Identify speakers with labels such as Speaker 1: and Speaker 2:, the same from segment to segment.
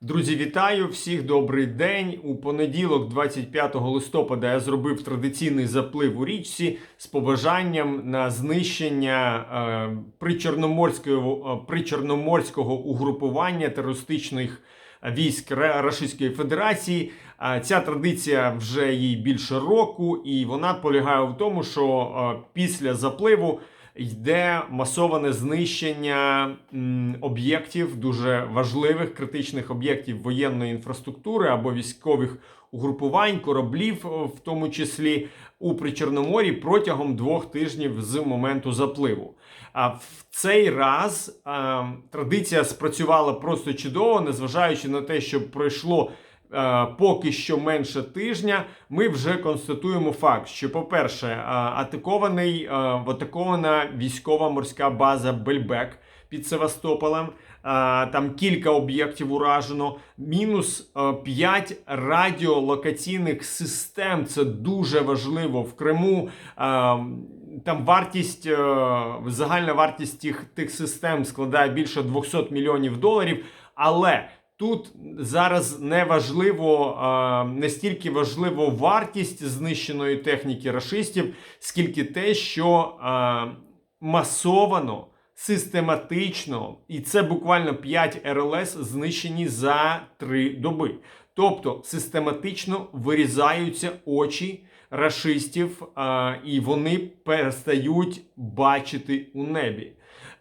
Speaker 1: Друзі, вітаю всіх добрий день. У понеділок, 25 листопада, я зробив традиційний заплив у річці з побажанням на знищення е, причорноморського, е, причорноморського угрупування терористичних військ Ра- Російської Федерації. Е, Ця традиція вже їй більше року, і вона полягає в тому, що е, після запливу йде масоване знищення об'єктів, дуже важливих критичних об'єктів воєнної інфраструктури або військових угрупувань, кораблів, в тому числі у Причорноморі протягом двох тижнів з моменту запливу. А в цей раз а, традиція спрацювала просто чудово, незважаючи на те, що пройшло е, поки що менше тижня, ми вже констатуємо факт, що, по-перше, е, атакований е, атакована військова морська база Бельбек під Севастополем. Е, Там кілька об'єктів уражено. Мінус 5 радіолокаційних систем. Це дуже важливо в Криму. е, Там вартість, е, загальна вартість тих, тих систем складає більше 200 мільйонів доларів. Але тут зараз не важливо, не стільки важливо вартість знищеної техніки рашистів, скільки те, що масовано, систематично, і це буквально 5 РЛС знищені за 3 доби. Тобто систематично вирізаються очі рашистів, і вони перестають бачити у небі.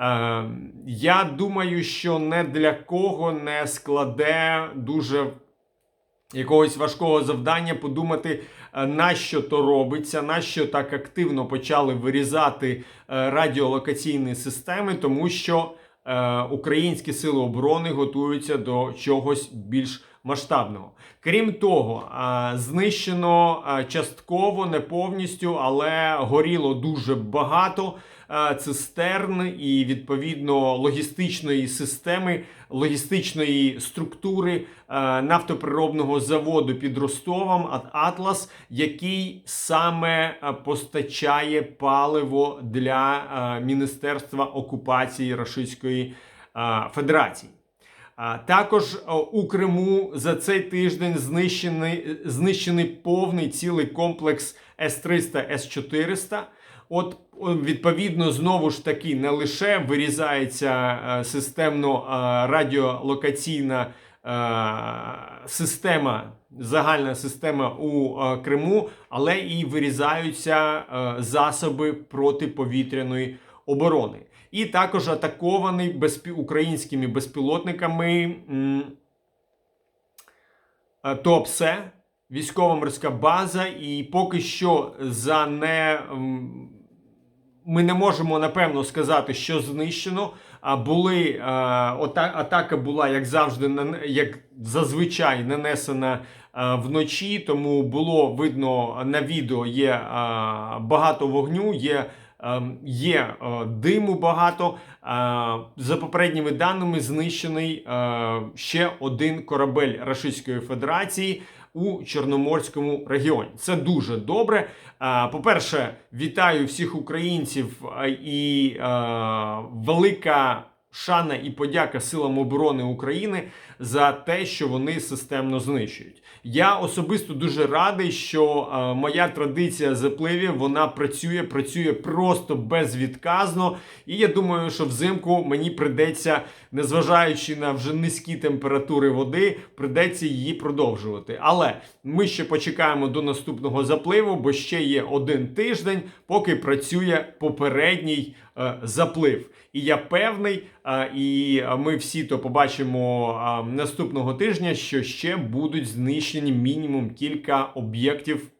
Speaker 1: Е, я думаю, що не для кого не складе дуже якогось важкого завдання подумати, е, на що то робиться, на що так активно почали вирізати е, радіолокаційні системи, тому що українські сили оборони готуються до чогось більш масштабного. Крім того, знищено частково, не повністю, але горіло дуже багато цистерн і відповідно логістичної системи, логістичної структури е, нафтоприробного заводу під Ростовом «Ат- Атлас, який саме е, постачає паливо для е, Міністерства окупації Російської е, Федерації. Також у Криму за цей тиждень знищений, знищений повний цілий комплекс С-300, С-400. От відповідно знову ж таки не лише вирізається е, системно е, радіолокаційна е, система, загальна система у Криму, але і вирізаються засоби протиповітряної оборони. І також атакований безпі... українськими безпілотниками м, е, Туапсе, військово-морська база, і поки що за не. Ми не можемо напевно сказати, що знищено. А були е, ота- атака була, як завжди, На як зазвичай нанесена е, вночі. Тому було видно на відео є е, багато вогню, є, є е, диму багато. Е, за попередніми даними, знищений е, ще один корабель Російської Федерації. У Чорноморському регіоні це дуже добре. По-перше, вітаю всіх українців і велика шана і подяка силам оборони України за те, що вони системно знищують. Я особисто дуже радий, що е, моя традиція запливів вона працює, працює просто безвідказно. І я думаю, що взимку мені придеться, незважаючи на вже низькі температури води, придеться її продовжувати. Але ми ще почекаємо до наступного запливу, бо ще є один тиждень, поки працює попередній е, заплив. І я певний, е, і е, ми всі то побачимо е, наступного тижня, що ще будуть знищені мінімум кілька об'єктів,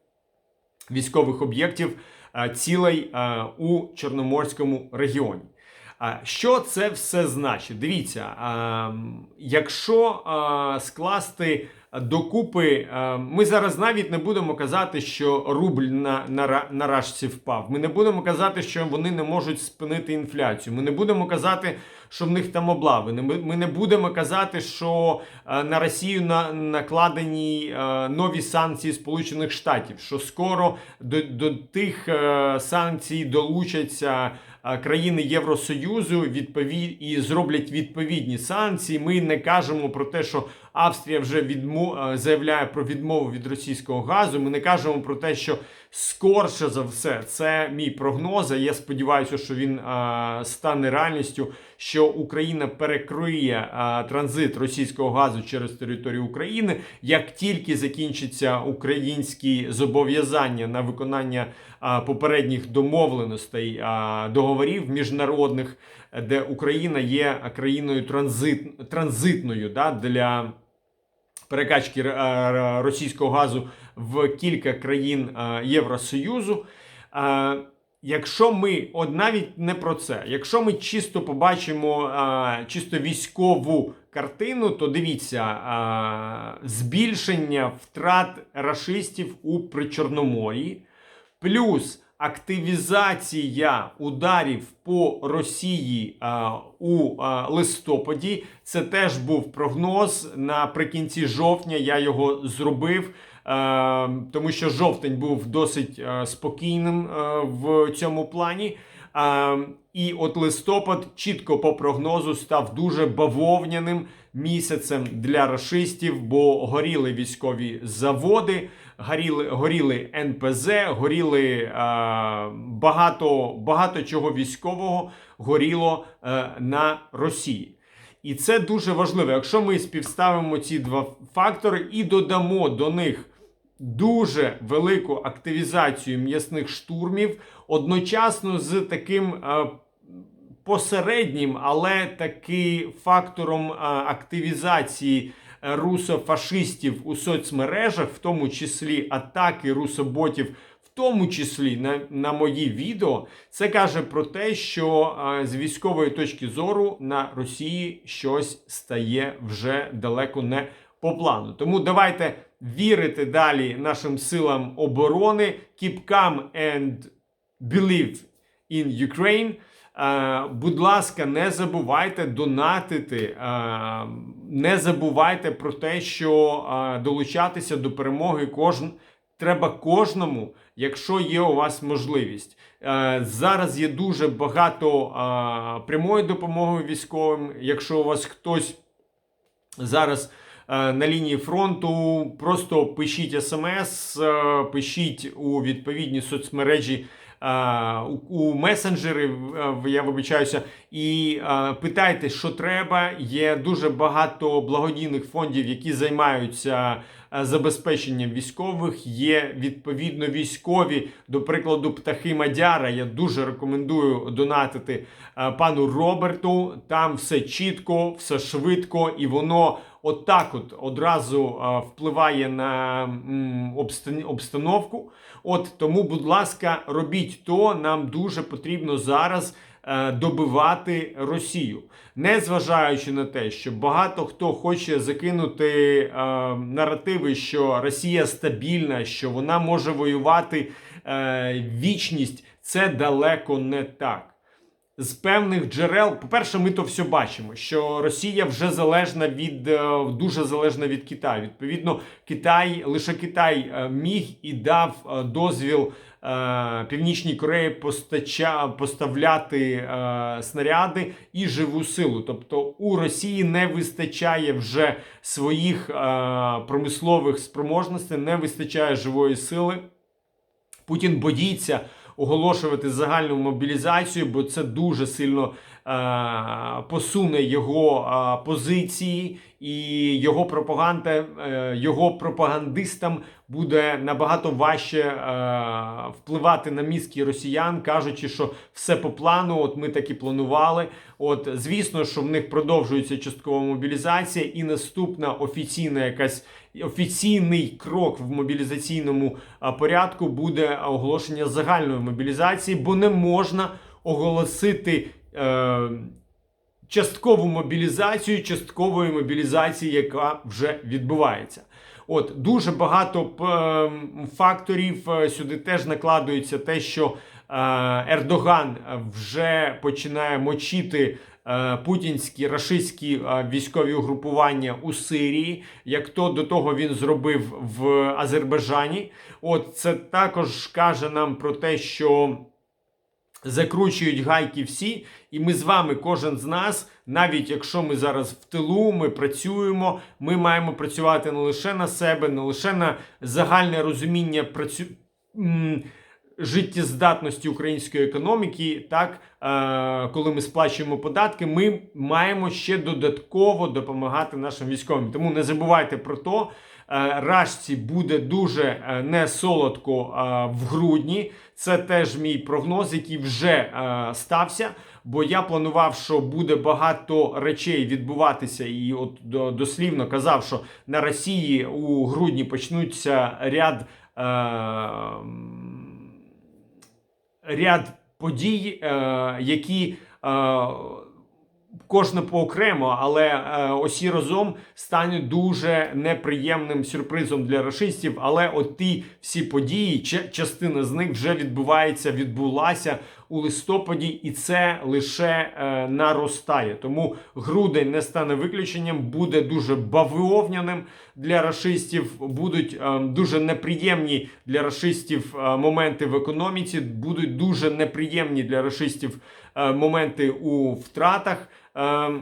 Speaker 1: військових об'єктів, е, цілей е, у Чорноморському регіоні. Що це все значить? Дивіться, е, якщо е, скласти докупи, е, ми зараз навіть не будемо казати, що рубль на, на, на рашці впав. Ми не будемо казати, що вони не можуть спинити інфляцію. Ми не будемо казати, що в них там облави. Ми, не будемо казати, що е, на Росію на, накладені е, нові санкції Сполучених Штатів, що скоро до, до тих санкцій долучаться країни Євросоюзу відпові... і зроблять відповідні санкції. Ми не кажемо про те, що Австрія вже відмо... е, заявляє про відмову від російського газу. Ми не кажемо про те, що скорше за все це мій прогноз. а Я сподіваюся, що він стане реальністю. Що Україна перекриє е, транзит російського газу через територію України, як тільки закінчаться українські зобов'язання на виконання е, попередніх домовленостей е, договорів міжнародних, де Україна є країною транзит, транзитною да, для перекачки російського газу в кілька країн Євросоюзу. Якщо ми, от навіть не про це, якщо ми чисто побачимо а, чисто військову картину, то дивіться а, збільшення втрат рашистів у Причорномор'ї, плюс активізація ударів по Росії а, у а, листопаді. Це теж був прогноз наприкінці жовтня. Я його зробив. Е, тому що жовтень був досить е, спокійним е, в цьому плані. І от листопад чітко по прогнозу став дуже бавовняним місяцем для рашистів, бо горіли військові заводи, горіли, горіли НПЗ, горіли е, багато, багато чого військового горіло е, на Росії. І це дуже важливо. Якщо ми співставимо ці два фактори і додамо до них дуже велику активізацію м'ясних штурмів, одночасно з таким е, посереднім, але таки фактором е, активізації е, русофашистів у соцмережах, в тому числі атаки русоботів. В тому числі на на мої відео, це каже про те, що з військової точки зору на Росії щось стає вже далеко не по плану. Тому давайте вірити далі нашим силам оборони. Keep calm and believe in Ukraine. Uh, будь ласка, не забувайте донатити, uh, не забувайте про те, що uh, долучатися до перемоги кожен треба кожному, якщо є у вас можливість. Зараз є дуже багато прямої допомоги військовим. Якщо у вас хтось зараз на лінії фронту, просто пишіть смс, пишіть у відповідні соцмережі. У месенджери я вибачаюся, і питайте, що треба. Є дуже багато благодійних фондів, які займаються забезпеченням військових. Є відповідно військові, до прикладу, птахи Мадяра. Я дуже рекомендую донатити пану Роберту. Там все чітко, все швидко, і воно отак, от одразу впливає на обстановку. От тому, будь ласка, робіть то. Нам дуже потрібно зараз е, добивати Росію, незважаючи на те, що багато хто хоче закинути е, наративи, що Росія стабільна, що вона може воювати е, вічність. Це далеко не так з певних джерел, по-перше, ми то все бачимо, що Росія вже залежна від е, дуже залежна від Китаю. Відповідно, Китай лише Китай е, міг і дав е, дозвіл Північній Кореї постача, поставляти снаряди і живу силу. Тобто у Росії не вистачає вже своїх промислових спроможностей, не вистачає живої сили. Путін боїться оголошувати загальну мобілізацію, бо це дуже сильно посуне його е, позиції, і його пропаганда, е, його пропагандистам буде набагато важче е, впливати на мізки росіян, кажучи, що все по плану. От ми так і планували. От, звісно, що в них продовжується часткова мобілізація, і наступна офіційна якась офіційний крок в мобілізаційному порядку буде оголошення загальної мобілізації, бо не можна оголосити. Е, Часткову мобілізацію, часткової мобілізації, яка вже відбувається. От дуже багато ем, факторів е, сюди теж накладується те, що е, Ердоган вже починає мочити Е, путінські рашистські е, військові угрупування у Сирії, як то до того він зробив в Азербайджані. От це також каже нам про те, що закручують гайки всі, і ми з вами, кожен з нас, навіть якщо ми зараз в тилу, ми працюємо, ми маємо працювати не лише на себе, не лише на загальне розуміння працю... життєздатності української економіки, так е, коли ми сплачуємо податки, ми маємо ще додатково допомагати нашим військовим. Тому не забувайте про то. Е, Рашці буде дуже е, не солодко е, в грудні. Це теж мій прогноз, який вже стався. Бо я планував, що буде багато речей відбуватися, і от до- дослівно казав, що на Росії у грудні почнуться ряд. Е, ряд подій, е, які е, кожна поокремо, але е, усі разом стануть дуже неприємним сюрпризом для рашистів. Але от ті всі події, ча- частина з них вже відбувається, відбулася у листопаді, і це лише е, наростає. Тому грудень не стане виключенням, буде дуже бавовняним для рашистів, будуть е, дуже неприємні для рашистів е, моменти в економіці, будуть дуже неприємні для рашистів е, моменти у втратах. Е,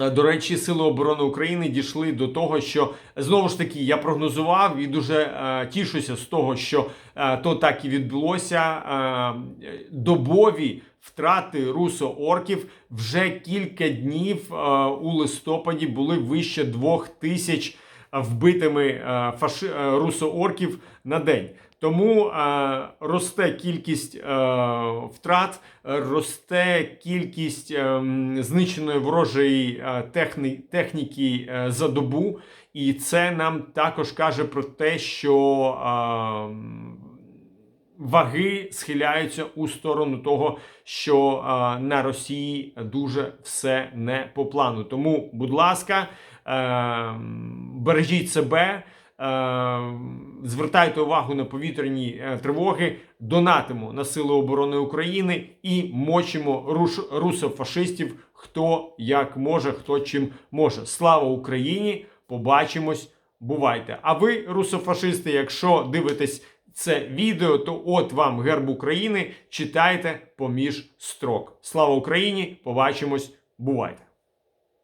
Speaker 1: Е, До речі, Сили оборони України дійшли до того, що знову ж таки я прогнозував і дуже е, тішуся з того, що е, то так і відбулося. Е, добові втрати русо-орків вже кілька днів е, у листопаді були вище двох тисяч вбитими е, фаши, е, русо-орків на день. Тому е, росте кількість е, втрат, росте кількість е, знищеної ворожої е, техні, техніки е, за добу, і це нам також каже про те, що е, ваги схиляються у сторону того, що е, на Росії дуже все не по плану. Тому, будь ласка, е, бережіть себе. Е, Звертайте увагу на повітряні е, тривоги, донатимо на Сили оборони України і мочимо руш, русофашистів, хто як може, хто чим може. Слава Україні! Побачимось, бувайте! А ви, русофашисти, якщо дивитесь це відео, то от вам герб України. Читайте поміж строк. Слава Україні! Побачимось, бувайте!